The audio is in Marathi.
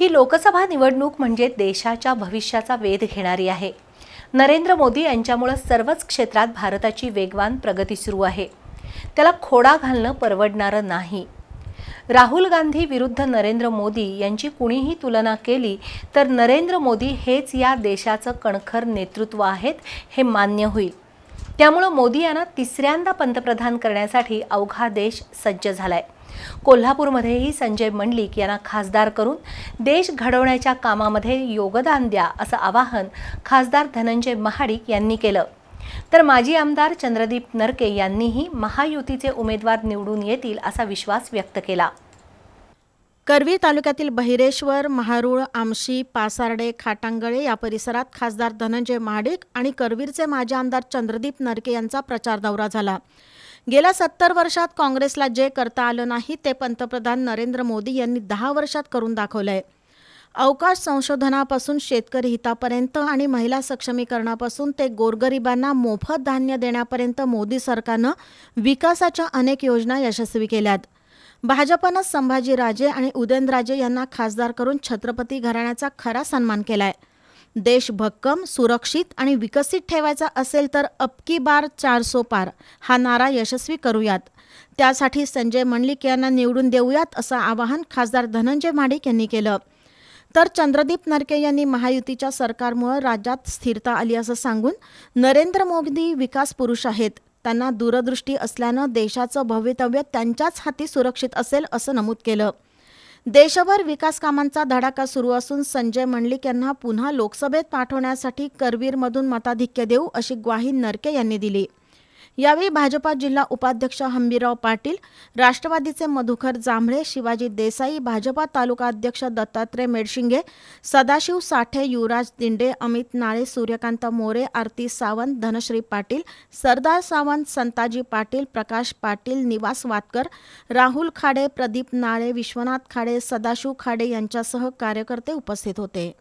ही लोकसभा निवडणूक म्हणजे देशाच्या भविष्याचा वेध घेणारी आहे. नरेंद्र मोदी यांच्यामुळं सर्वच क्षेत्रात भारताची वेगवान प्रगती सुरू आहे. त्याला खोडा घालणं परवडणारं नाही. राहुल गांधी विरुद्ध नरेंद्र मोदी यांची कुणीही तुलना केली तर नरेंद्र मोदी हेच या देशाचं कणखर नेतृत्व आहेत हे मान्य होईल. त्यामुळं मोदी यांना तिसऱ्यांदा पंतप्रधान करण्यासाठी अवघा देश सज्ज झालाय. कोल्हापूरमध्येही संजय मंडलिक यांना खासदार करून देश घडवण्याच्या कामामध्ये योगदान द्या असं आवाहन खासदार धनंजय महाडिक यांनी केलं. तर माजी आमदार चंद्रदीप नरके यांनीही महायुतीचे उमेदवार निवडून येतील असा विश्वास व्यक्त केला. करवी तालुक्यातील बहिरेश्वर महारूळ आमशी पासार्डे खाटांगळे या परिसरात खासदार धनंजय महाडिक आणि करवीरचे माजी आमदार चंद्रदीप नरके यांचा प्रचार दौरा झाला. गेल्या सत्तर वर्षात काँग्रेसला जे करता आलं नाही ते पंतप्रधान नरेंद्र मोदी यांनी दहा वर्षात करून दाखवलंय. अवकाश संशोधनापासून शेतकरी हितापर्यंत आणि महिला सक्षमीकरणापासून ते गोरगरिबांना मोफत धान्य देण्यापर्यंत मोदी सरकारनं विकासाच्या अनेक योजना यशस्वी केल्यात. भाजपनं संभाजीराजे आणि उदयनराजे यांना खासदार करून छत्रपती घराण्याचा खरा सन्मान केलाय. देश भक्कम सुरक्षित आणि विकसित ठेवायचा असेल तर अबकी बार चारसो पार हा नारा यशस्वी करूयात. त्यासाठी संजय मंडलिक यांना निवडून देऊयात असं आवाहन खासदार धनंजय माडिक यांनी केलं. तर चंद्रदीप नरके यांनी महायुतीच्या सरकारमुळे राज्यात स्थिरता आली असं सांगून नरेंद्र मोदी विकास पुरुष आहेत. त्यांना दूरदृष्टी असल्यानं देशाचं भवितव्य त्यांच्याच हाती सुरक्षित असेल असं नमूद केलं. देशभर विकास कामांचा धडाका सुरू असून संजय मंडलिक यांना पुन्हा लोकसभेत पाठवण्यासाठी करवीरमधून मताधिक्य देऊ अशी ग्वाही नरके यांनी दिली. यावेळी भाजपा जिल्हा उपाध्यक्ष हंबीराव पाटील राष्ट्रवादीचे मधुकर जांभळे शिवाजी देसाई भाजपा तालुका अध्यक्ष दत्तात्रय मेडशिंगे सदाशिव साठे युवराज दिंडे अमित नाळे सूर्यकांत मोरे आरती सावंत धनश्री पाटील सरदार सावंत संताजी पाटील प्रकाश पाटील निवास वातकर राहुल खाडे प्रदीप नाळे विश्वनाथ खाडे सदाशिव खाडे यांच्यासह कार्यकर्ते उपस्थित होते.